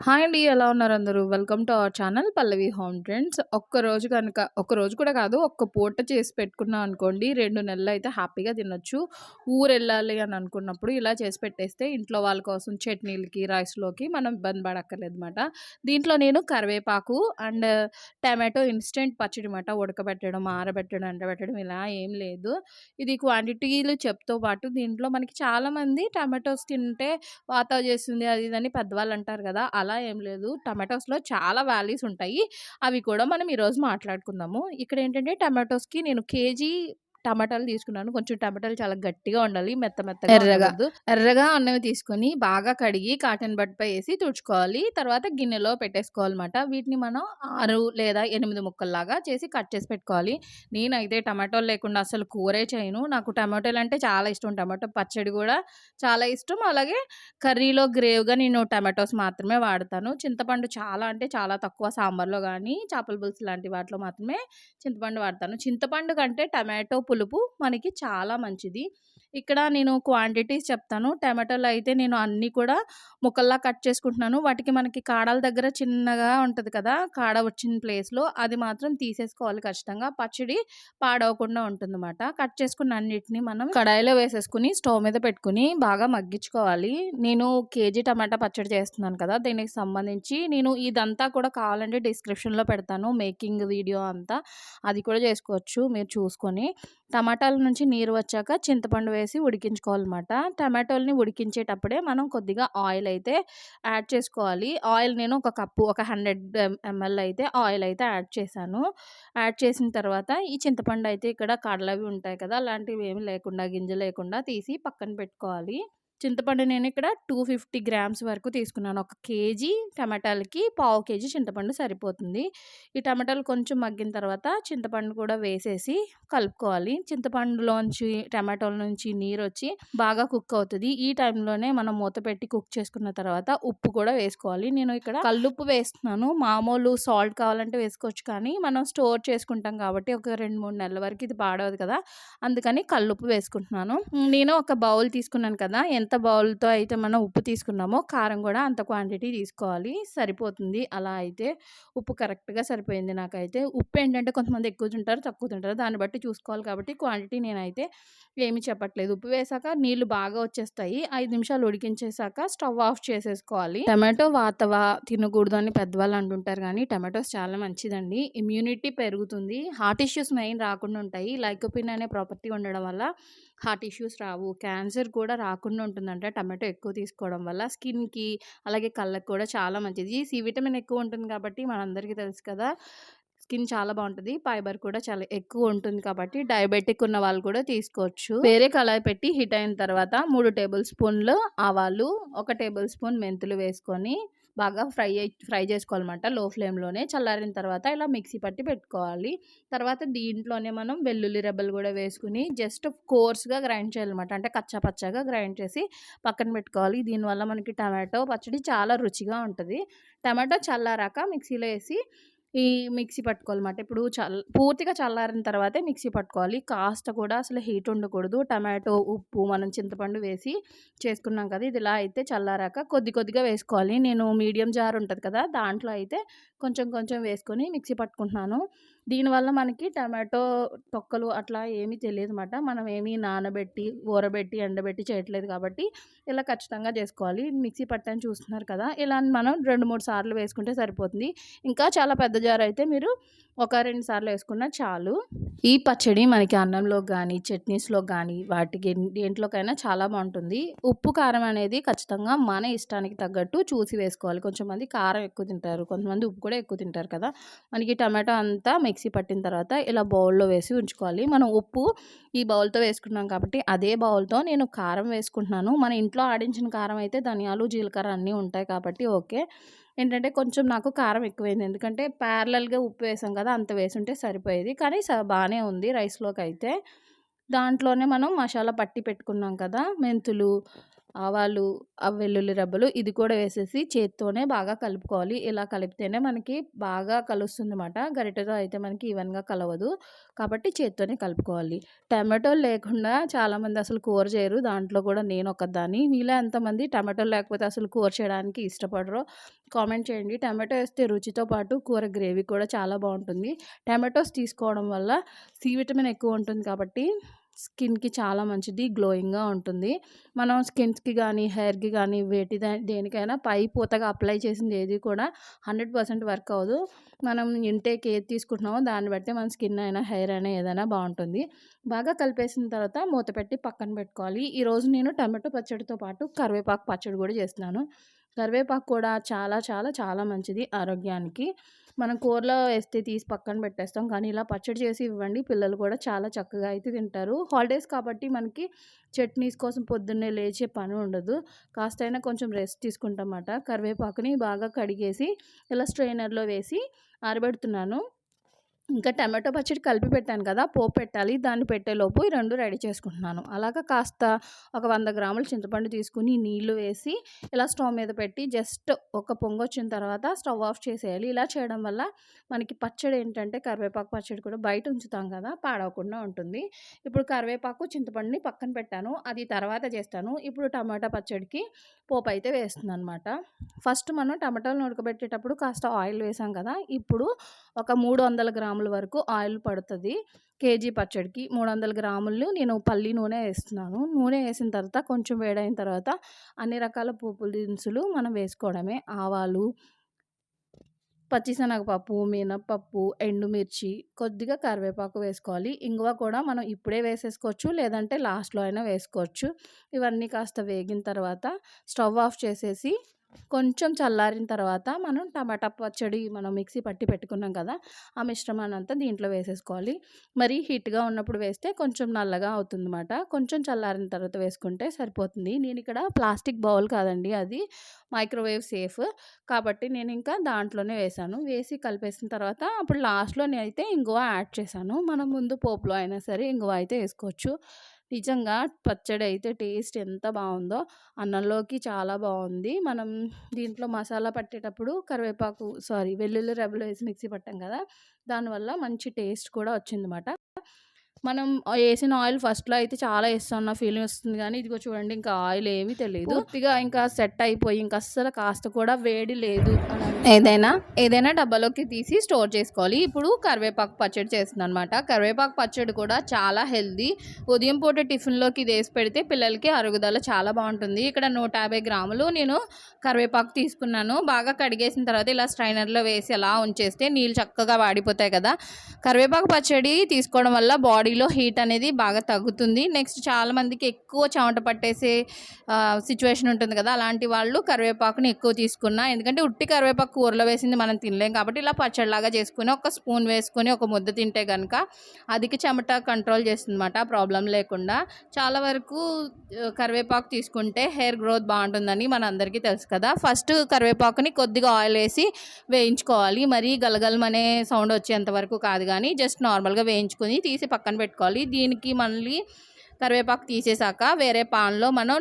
Hi అండి ఎలా ఉన్నారు అందరూ? Welcome to our channel Pallavi home trends. ఒక్క రోజు కనుక ఒక్క రోజు కూడా కాదు ఒక్క పూట చేసి పెట్టుకున్నాం అనుకోండి రెండు నెలలు అయితే హ్యాపీగా తినొచ్చు. ఊరు వెళ్ళాలి అని అనుకున్నప్పుడు ఇలా చేసి పెట్టేస్తే ఇంట్లో వాళ్ళ కోసం చట్నీలకి రైస్లోకి మనం ఇబ్బంది పడక్కర్లేదు అనమాట దీంట్లో నేను కరివేపాకు అండ్ టమాటో ఇన్స్టెంట్ పచ్చడి మాట ఉడకబెట్టడం ఆరబెట్టడం ఎండబెట్టడం ఇలా ఏం లేదు. ఇది క్వాంటిటీలు చెప్తో పాటు దీంట్లో మనకి చాలామంది టమాటోస్ తింటే వాత చేస్తుంది అది ఇదని పెద్దవాళ్ళు అంటారు కదా అలా అలా ఏం లేదు. టమాటోస్లో చాలా వాల్యూస్ ఉంటాయి. అవి కూడా మనం ఈరోజు మాట్లాడుకుందాము. ఇక్కడ ఏంటంటే టమాటోస్కి నేను కేజీ టమాటాలు తీసుకున్నాను. కొంచెం టమాటాలు చాలా గట్టిగా ఉండాలి. మెత్త మెత్తగా ఎర్రగా. ఎర్రగా ఉన్నవి తీసుకొని బాగా కడిగి కాటన్ బట్టపై వేసి తుడుచుకోవాలి. తర్వాత గిన్నెలో పెట్టేసుకోవాలన్నమాట. వీటిని మనం ఆరు లేదా ఎనిమిది ముక్కల్లాగా చేసి కట్ చేసి పెట్టుకోవాలి. నేనైతే టమాటోలు లేకుండా అసలు కూరే చేయను. నాకు టమాటోలు అంటే చాలా ఇష్టం. టమాటో పచ్చడి కూడా చాలా ఇష్టం. అలాగే కర్రీలో గ్రేవ్గా నేను టమాటోస్ మాత్రమే వాడతాను. చింతపండు చాలా అంటే చాలా తక్కువ సాంబార్లో కానీ చేపల పులుసు లాంటి వాటిలో మాత్రమే చింతపండు వాడతాను. చింతపండు కంటే టమాటో పులుపు మనకి చాలా మంచిది. ఇక్కడ నేను క్వాంటిటీస్ చెప్తాను. టమాటోలు అయితే నేను అన్నీ కూడా ముక్కల్లా కట్ చేసుకుంటున్నాను. వాటికి మనకి కాడల దగ్గర చిన్నగా ఉంటుంది కదా కాడ వచ్చిన ప్లేస్లో అది మాత్రం తీసేసుకోవాలి ఖచ్చితంగా. పచ్చడి పాడవకుండా ఉంటుందన్నమాట. కట్ చేసుకున్న అన్నిటిని మనం కడాయిలో వేసేసుకుని స్టవ్ మీద పెట్టుకుని బాగా మగ్గించుకోవాలి. నేను కేజీ టమాటా పచ్చడి చేస్తున్నాను కదా దీనికి సంబంధించి నేను ఇదంతా కూడా కావాలంటే డిస్క్రిప్షన్లో పెడతాను. మేకింగ్ వీడియో అంతా అది కూడా చేసుకోవచ్చు మీరు చూసుకొని. టమాటాల నుంచి నీరు వచ్చాక చింతపండు వేసి ఉడికించుకోవాలన్నమాట. టమాటోల్ని ఉడికించేటప్పుడే మనం కొద్దిగా ఆయిల్ అయితే యాడ్ చేసుకోవాలి. ఆయిల్ నేను ఒక కప్పు ఒక హండ్రెడ్ ఎంఎల్ అయితే ఆయిల్ అయితే యాడ్ చేశాను. యాడ్ చేసిన తర్వాత ఈ చింతపండు అయితే ఇక్కడ కడలవి ఉంటాయి కదా అలాంటివి ఏమి లేకుండా గింజ లేకుండా తీసి పక్కన పెట్టుకోవాలి. చింతపండు నేను ఇక్కడ టూ ఫిఫ్టీ గ్రామ్స్ వరకు తీసుకున్నాను. ఒక కేజీ టమాటాలకి పావు కేజీ చింతపండు సరిపోతుంది. ఈ టమాటాలు కొంచెం మగ్గిన తర్వాత చింతపండు కూడా వేసేసి కలుపుకోవాలి. చింతపండులోంచి టమాటోల నుంచి నీరు వచ్చి బాగా కుక్ అవుతుంది. ఈ టైంలోనే మనం మూత పెట్టి కుక్ చేసుకున్న తర్వాత ఉప్పు కూడా వేసుకోవాలి. నేను ఇక్కడ కల్లుప్పు వేస్తున్నాను. మామూలు సాల్ట్ కావాలంటే వేసుకోవచ్చు కానీ మనం స్టోర్ చేసుకుంటాం కాబట్టి ఒక రెండు మూడు నెలల వరకు ఇది పాడవదు కదా. అందుకని కల్లుప్పు వేసుకుంటున్నాను. నేను ఒక బౌల్ తీసుకున్నాను కదా. ఎంత బౌల్తో అయితే మనం ఉప్పు తీసుకున్నామో కారం కూడా అంత క్వాంటిటీ తీసుకోవాలి. సరిపోతుంది. అలా అయితే ఉప్పు కరెక్ట్గా సరిపోయింది నాకైతే. ఉప్పు ఏంటంటే కొంతమంది ఎక్కువ తింటారు తక్కువ తింటారు. దాన్ని బట్టి చూసుకోవాలి కాబట్టి క్వాంటిటీ నేనైతే ఏమి చెప్పట్లేదు. ఉప్పు వేసాక నీళ్ళు బాగా వచ్చేస్తాయి. ఐదు నిమిషాలు ఉడికించేసాక స్టవ్ ఆఫ్ చేసేసుకోవాలి. టమాటో వాతవా తినకూడదు అని పెద్దవాళ్ళు అంటుంటారు కానీ టమాటోస్ చాలా మంచిదండి. ఇమ్యూనిటీ పెరుగుతుంది. హార్ట్ ఇష్యూస్ మెయిన్ రాకుండా ఉంటాయి. లైకోపిన్ అనే ప్రాపర్టీ ఉండడం వల్ల హార్ట్ ఇష్యూస్ రావు. క్యాన్సర్ కూడా రాకుండా ఉంటుంది. ఉంటుందంట టమాటో ఎక్కువ తీసుకోవడం వల్ల స్కిన్కి అలాగే కళ్ళకు కూడా చాలా మంచిది. సి విటమిన్ ఎక్కువ ఉంటుంది కాబట్టి మనందరికీ తెలుసు కదా స్కిన్ చాలా బాగుంటుంది. ఫైబర్ కూడా చాలా ఎక్కువ ఉంటుంది కాబట్టి డయాబెటిక్ ఉన్న వాళ్ళు కూడా తీసుకోవచ్చు. వేరే కళాయి పెట్టి హీట్ అయిన తర్వాత మూడు టేబుల్ స్పూన్లు ఆవాలు ఒక టేబుల్ స్పూన్ మెంతులు వేసుకొని బాగా ఫ్రై ఫ్రై చేసుకోవాలన్నమాట లో ఫ్లేమ్లోనే. చల్లారిన తర్వాత ఇలా మిక్సీ పట్టి పెట్టుకోవాలి. తర్వాత దీంట్లోనే మనం వెల్లుల్లి రెబ్బలు కూడా వేసుకుని జస్ట్ కోర్స్గా గ్రైండ్ చేయాలన్నమాట. అంటే కచ్చా పచ్చగా గ్రైండ్ చేసి పక్కన పెట్టుకోవాలి. దీనివల్ల మనకి టమాటో పచ్చడి చాలా రుచిగా ఉంటుంది. టమాటో చల్లారాక మిక్సీలో వేసి ఈ మిక్సీ పట్టుకోవాలన్నమాట. ఇప్పుడు చల్ పూర్తిగా చల్లారిన తర్వాతే మిక్సీ పట్టుకోవాలి. కాస్త కూడా అసలు హీట్ ఉండకూడదు. టమాటో ఉప్పు మనం చింతపండు వేసి చేసుకున్నాం కదా ఇది ఇలా అయితే చల్లారాక కొద్ది కొద్దిగా వేసుకోవాలి. నేను మీడియం జార్ ఉంటుంది కదా దాంట్లో అయితే కొంచెం కొంచెం వేసుకొని మిక్సీ పట్టుకుంటున్నాను. దీనివల్ల మనకి టమాటో తొక్కలు అట్లా ఏమీ తెలియదు అనమాట మనం ఏమీ నానబెట్టి ఊరబెట్టి ఎండబెట్టి చేయట్లేదు కాబట్టి ఇలా ఖచ్చితంగా చేసుకోవాలి. మిక్సీ పట్టని చూస్తున్నారు కదా ఇలా మనం రెండు మూడు సార్లు వేసుకుంటే సరిపోతుంది. ఇంకా చాలా పెద్ద జార్ అయితే మీరు ఒక రెండు సార్లు వేసుకున్నా చాలు. ఈ పచ్చడి మనకి అన్నంలో కానీ చట్నీస్లో కానీ వాటికి దేంట్లోకైనా చాలా బాగుంటుంది. ఉప్పు కారం అనేది ఖచ్చితంగా మన ఇష్టానికి తగ్గట్టు చూసి వేసుకోవాలి. కొంచెం మంది కారం ఎక్కువ తింటారు కొంతమంది ఉప్పు కూడా ఎక్కువ తింటారు కదా. మనకి టమాటో అంతా మిక్స్ పట్టిన తర్వాత ఇలా బౌల్లో వేసి ఉంచుకోవాలి. మనం ఉప్పు ఈ బౌల్తో వేసుకున్నాం కాబట్టి అదే బౌల్తో నేను కారం వేసుకుంటున్నాను. మన ఇంట్లో ఆడించిన కారం అయితే ధనియాలు జీలకర్ర అన్నీ ఉంటాయి కాబట్టి ఓకే. ఏంటంటే కొంచెం నాకు కారం ఎక్కువైంది. ఎందుకంటే ప్యారలల్గా ఉప్పు వేసాం కదా అంత వేసుంటే సరిపోయేది. కానీ బాగానే ఉంది రైస్లోకి అయితే దాంట్లోనే మనం మసాలా పట్టి పెట్టుకున్నాం కదా మెంతులు ఆవాలు, ఆ వెల్లుల్లి రబ్బలు ఇది కూడా వేసేసి చేత్తోనే బాగా కలుపుకోవాలి. ఇలా కలిపితేనే మనకి బాగా కలుస్తుంది అనమాట గరిటెతో అయితే మనకి ఈవెన్‌గా కలవదు. కాబట్టి చేత్తోనే కలుపుకోవాలి. టమాటోలు లేకుండా చాలామంది అసలు కూర చేయరు. దాంట్లో కూడా నేను ఒకదాన్ని మీలో ఎంతమంది టమాటోలు లేకపోతే అసలు కూర చేయడానికి ఇష్టపడరో కామెంట్ చేయండి. టమాటో వేస్తే రుచితో పాటు కూర గ్రేవీ కూడా చాలా బాగుంటుంది టమాటోస్ తీసుకోవడం వల్ల సి విటమిన్ ఎక్కువ ఉంటుంది కాబట్టి స్కిన్‌కి చాలా మంచిది. గ్లోయింగ్‌గా ఉంటుంది. మనం స్కిన్స్‌కి కానీ హెయిర్‌కి కానీ వేటి దేనికైనా పై పూతగా అప్లై చేసింది ఏది కూడా 100% వర్క్ అవ్వదు. మనం ఇంటేక్ ఏది తీసుకుంటున్నామో దాన్ని బట్టి మన స్కిన్ అయినా, హెయిర్ అయినా ఏదైనా బాగుంటుంది బాగా కలిపేసిన తర్వాత మూత పెట్టి పక్కన పెట్టుకోవాలి. ఈరోజు నేను టమాటో పచ్చడితో పాటు కరివేపాకు పచ్చడి కూడా చేస్తున్నాను. కరివేపాకు కూడా చాలా చాలా చాలా మంచిది ఆరోగ్యానికి. మనం కూరలో వేస్తే తీసి పక్కన పెట్టేస్తాం. కానీ ఇలా పచ్చడి చేసి ఇవ్వండి. పిల్లలు కూడా చాలా చక్కగా అయితే తింటారు. హాలిడేస్ కాబట్టి మనకి చట్నీస్ కోసం పొద్దున్నే లేచే పని ఉండదు. కాస్తైనా కొంచెం రెస్ట్ తీసుకుంటామన్నమాట. కరివేపాకుని బాగా కడిగేసి ఇలా స్ట్రెయినర్‌లో వేసి ఆరబెడుతున్నాను. ఇంకా టమాటో పచ్చడి కలిపి పెట్టాను కదా! పోపు పెట్టాలి. దాన్ని పెట్టేలోపు ఈ రెండు రెడీ చేసుకుంటున్నాను. అలాగా కాస్త ఒక వంద గ్రాముల చింతపండు తీసుకొని నీళ్ళు వేసి ఇలా స్టవ్ మీద పెట్టి జస్ట్ ఒక పొంగొచ్చిన తర్వాత స్టవ్ ఆఫ్ చేసేయాలి. ఇలా చేయడం వల్ల మనకి పచ్చడి ఏంటంటే కరివేపాకు పచ్చడి కూడా బయట ఉంచుతాం కదా! పాడవకుండా ఉంటుంది. ఇప్పుడు కరివేపాకు, చింతపండుని పక్కన పెట్టాను. అది తర్వాత చేస్తాను. ఇప్పుడు టమాటా పచ్చడికి పోపు అయితే వేస్తుంది అనమాట ఫస్ట్ మనం టమాటాలను ఉడకబెట్టేటప్పుడు కాస్త ఆయిల్ వేసాం కదా! ఇప్పుడు ఒక మూడు వందల గ్రాములు వరకు ఆయిల్ పడుతుంది కేజీ పచ్చడికి 300 గ్రాములు నేను పల్లి నూనె వేస్తున్నాను. నూనె వేసిన తర్వాత కొంచెం వేడైన తర్వాత అన్ని రకాల పోపు దినుసులు మనం వేసుకోవడమే. ఆవాలు పచ్చిశనగపప్పు, మినప్పప్పు ఎండుమిర్చి, కొద్దిగా కరివేపాకు వేసుకోవాలి. ఇంగువ కూడా మనం ఇప్పుడే వేసేసుకోవచ్చు. లేదంటే లాస్ట్‌లో అయినా వేసుకోవచ్చు. ఇవన్నీ కాస్త వేగిన తర్వాత స్టవ్ ఆఫ్ చేసేసి కొంచెం చల్లారిన తర్వాత మనం టమాటా పచ్చడి మనం మిక్సీ పట్టి పెట్టుకున్నాం కదా! ఆ మిశ్రమాన్నంతా దీంట్లో వేసేసుకోవాలి. మరి హీట్‌గా ఉన్నప్పుడు వేస్తే కొంచెం నల్లగా అవుతుందన్నమాట. కొంచెం చల్లారిన తర్వాత వేసుకుంటే సరిపోతుంది. నేను ఇక్కడ ప్లాస్టిక్ బౌల్ కాదండి అది మైక్రోవేవ్ సేఫ్. కాబట్టి నేను ఇంకా దాంట్లోనే వేశాను. వేసి కలిపేసిన తర్వాత అప్పుడు లాస్ట్‌లో నేనైతే ఇంగువ యాడ్ చేశాను. మనం ముందు పోపులో అయినా సరే ఇంగువ అయితే వేసుకోవచ్చు. నిజంగా పచ్చడి అయితే టేస్ట్ ఎంత బాగుందో అన్నంలోకి చాలా బాగుంది మనం దీంట్లో మసాలా పట్టేటప్పుడు కరివేపాకు సారీ వెల్లుల్లి రెబ్బలు వేసి మిక్సీ పట్టాం కదా! దానివల్ల మంచి టేస్ట్ కూడా వచ్చిందన్నమాట. మనం ఏసిన ఆయిల్ ఫస్ట్‌లో అయితే చాలా ఏస్తున్న ఫీలింగ్ వస్తుంది గానీ ఇదిగో చూడండి ఇంకా ఆయిల్ ఏమీ తెలీదు. పూర్తిగా ఇంకా సెట్ అయిపోయి ఇంక అస్సలు కాస్త కూడా వేడి లేదు ఏదైనా ఏదైనా డబ్బాలోకి తీసి స్టోర్ చేసుకోవాలి. ఇప్పుడు కరివేపాకు పచ్చడి చేస్తున్నానన్నమాట. కరివేపాకు పచ్చడి కూడా చాలా హెల్తీ. ఉదయం పూట టిఫిన్‌లోకి ఇది ఏసి పెడితే పిల్లలకి అరుగుదల చాలా బావుంటుంది. ఇక్కడ 150 గ్రాములు నేను కరివేపాకు తీసుకున్నాను. బాగా కడిగేసిన తర్వాత ఇలా స్ట్రైనర్‌లో వేసి అలా ఉంచేస్తే నీళ్ళు చక్కగా వాడిపోతాయి కదా! కరివేపాకు పచ్చడి తీసుకోవడం వల్ల బాడీలో హీట్ అనేది బాగా తగ్గుతుంది. నెక్స్ట్ చాలామందికి ఎక్కువ చెమట పట్టేసే సిచ్యువేషన్ ఉంటుంది కదా! అలాంటి వాళ్ళు కరివేపాకుని ఎక్కువ తీసుకున్న ఎందుకంటే ఉట్టి కరివేపాకు కూరలో వేసింది మనం తినలేం కాబట్టి ఇలా పచ్చడిలాగా చేసుకుని ఒక స్పూన్ వేసుకొని ఒక ముద్ద తింటే కనుక అధిక చెమట కంట్రోల్ చేస్తుందన్నమాట ప్రాబ్లం లేకుండా. చాలా వరకు కరివేపాకు తీసుకుంటే హెయిర్ గ్రోత్ బాగుంటుందని మన అందరికీ తెలుసు కదా! ఫస్ట్ కరివేపాకుని కొద్దిగా ఆయిల్ వేసి వేయించుకోవాలి. మరీ గలగలమనే సౌండ్ వచ్చేంత వరకు కాదు కానీ జస్ట్ నార్మల్‌గా వేయించుకొని తీసి పక్కన పెట్టుకోవాలి. దీనికి మళ్ళీ కరివేపాకు తీసేసాక వేరే పాన్‌లో మనం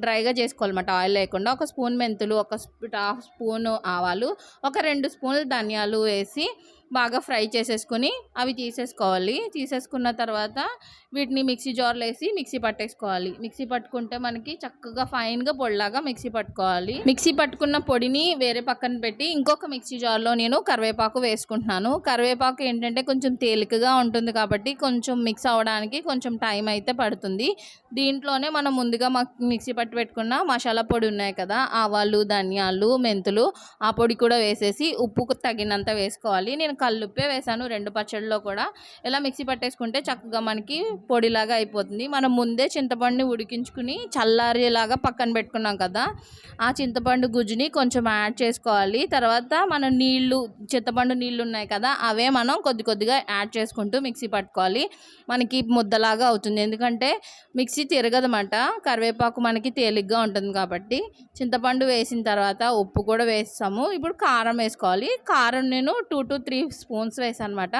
డ్రైగా చేసుకోవాలన్నమాట ఆయిల్ లేకుండా. ఒక స్పూన్ మెంతులు, ఒక హాఫ్ స్పూను ఆవాలు, ఒక రెండు స్పూన్లు ధనియాలు వేసి బాగా ఫ్రై చేసేసుకొని అవి తీసేసుకోవాలి. తీసేసుకున్న తర్వాత వీటిని మిక్సీ జార్‌లో వేసి మిక్సీ పట్టేసుకోవాలి. మిక్సీ పట్టుకుంటే మనకి చక్కగా ఫైన్‌గా పొడిలాగా మిక్సీ పట్టుకోవాలి. మిక్సీ పట్టుకున్న పొడిని వేరే పక్కన పెట్టి ఇంకొక మిక్సీ జార్‌లో నేను కరివేపాకు వేసుకుంటున్నాను. కరివేపాకు ఏంటంటే కొంచెం తేలికగా ఉంటుంది కాబట్టి కొంచెం మిక్స్ అవ్వడానికి కొంచెం టైం అయితే పడుతుంది. దీంట్లోనే మనం ముందుగా మిక్సీ పట్టి పెట్టుకున్న మసాలా పొడి ఉన్నాయి కదా! ఆవాలు, ధనియాలు, మెంతులు ఆ పొడి కూడా వేసేసి ఉప్పుకు తగినంత వేసుకోవాలి. నేను కల్లుప్పే వేసాను రెండు పచ్చడిలో కూడా. ఇలా మిక్సీ పట్టేసుకుంటే చక్కగా మనకి పొడిలాగా అయిపోతుంది. మనం ముందే చింతపండుని ఉడికించుకుని చల్లారేలాగా పక్కన పెట్టుకున్నాం కదా! ఆ చింతపండు గుజ్జుని కొంచెం యాడ్ చేసుకోవాలి. తర్వాత మన నీళ్ళు చింతపండు నీళ్ళు ఉన్నాయి కదా! అవే మనం కొద్ది కొద్దిగా యాడ్ చేసుకుంటూ మిక్సీ పట్టుకోవాలి. మనకి ముద్దలాగా అవుతుంది. ఎందుకంటే మిక్సీ తిరగదన్నమాట. కరివేపాకు మనకి తేలిగ్గా ఉంటుంది కాబట్టి. చింతపండు వేసిన తర్వాత ఉప్పు కూడా వేస్తాము ఇప్పుడు కారం వేసుకోవాలి. కారం నేను 2-3 స్పూన్స్ వేసాను అనమాట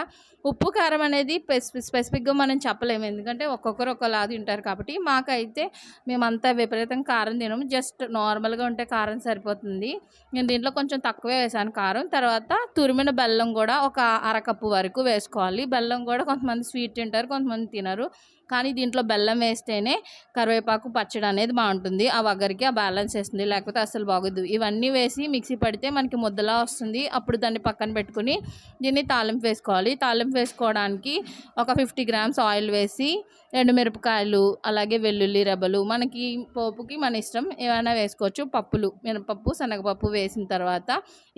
ఉప్పు కారం అనేది స్పెసిఫిక్గా మనం చెప్పలేము. ఎందుకంటే ఒక్కొక్కరు ఒకలా తింటారు కాబట్టి మాకైతే మేమంతా విపరీతం కారం తినము. జస్ట్ నార్మల్గా ఉంటే కారం సరిపోతుంది. నేను దీంట్లో కొంచెం తక్కువే వేసాను కారం. తర్వాత తురిమిన బెల్లం కూడా ఒక అరకప్పు వరకు వేసుకోవాలి. బెల్లం కూడా కొంతమంది స్వీట్ తింటారు కొంతమంది తినరు. కానీ దీంట్లో బెల్లం వేస్తేనే కరివేపాకు పచ్చడి అనేది బాగుంటుంది. ఆ వగరికి ఆ బ్యాలెన్స్ వేస్తుంది లేకపోతే అసలు బాగోదు. ఇవన్నీ వేసి మిక్సీ పడితే మనకి ముద్దలా వస్తుంది. అప్పుడు దాన్ని పక్కన పెట్టుకుని దీన్ని తాలింపు వేసుకోవాలి. తాలింపు వేసుకోవడానికి ఒక ఫిఫ్టీ గ్రామ్స్ ఆయిల్ వేసి ఎండుమిరపకాయలు అలాగే వెల్లుల్లి రెబ్బలు మనకి పోపుకి మన ఇష్టం ఏమైనా వేసుకోవచ్చు. పప్పులు మినపప్పు శనగపప్పు వేసిన తర్వాత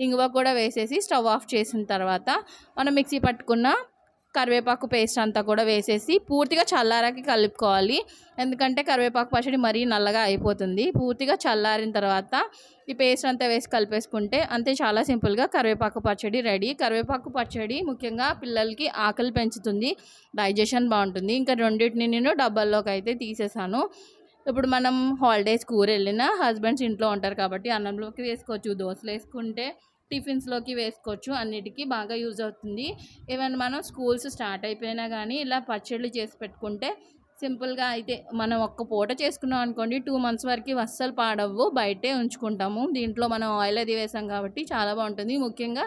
ఇంగువ కూడా వేసేసి స్టవ్ ఆఫ్ చేసిన తర్వాత మనం మిక్సీ పట్టుకున్న కరివేపాకు పేస్ట్ అంతా కూడా వేసేసి పూర్తిగా చల్లారాకి కలుపుకోవాలి. ఎందుకంటే కరివేపాకు పచ్చడి మరీ నల్లగా అయిపోతుంది. పూర్తిగా చల్లారిన తర్వాత ఈ పేస్ట్ అంతా వేసి కలిపేసుకుంటే అంతే చాలా సింపుల్గా కరివేపాకు పచ్చడి రెడీ. కరివేపాకు పచ్చడి ముఖ్యంగా పిల్లలకి ఆకలి పెంచుతుంది. డైజెషన్ బాగుంటుంది. ఇంకా రెండింటిని నేను డబ్బాల్లోకి అయితే తీసేసాను. ఇప్పుడు మనం హాలిడేస్ కూర వెళ్ళినా హస్బెండ్స్ ఇంట్లో ఉంటారు కాబట్టి అన్నంలోకి వేసుకోవచ్చు దోశలు వేసుకుంటే టిఫిన్స్లోకి వేసుకోవచ్చు. అన్నిటికీ బాగా యూజ్ అవుతుంది. ఈవెన్ మనం స్కూల్స్ స్టార్ట్ అయిపోయినా కానీ ఇలా పచ్చళ్ళు చేసి పెట్టుకుంటే సింపుల్గా అయితే మనం ఒక్క పూట చేసుకున్నాం అనుకోండి టూ మంత్స్ వరకు అస్సలు పాడవు బయటే ఉంచుకుంటాము. దీంట్లో మనం ఆయిల్ అది వేసాం కాబట్టి చాలా బాగుంటుంది. ముఖ్యంగా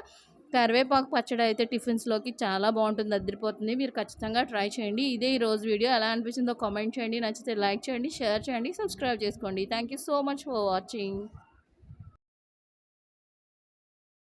కరివేపాకు పచ్చడి అయితే టిఫిన్స్లోకి చాలా బాగుంటుంది. అదిరిపోతుంది. మీరు ఖచ్చితంగా ట్రై చేయండి. ఇదే ఈ రోజు వీడియో. ఎలా అనిపించిందో కామెంట్ చేయండి. నచ్చితే లైక్ చేయండి షేర్ చేయండి సబ్స్క్రైబ్ చేసుకోండి. Thank you so much for watching.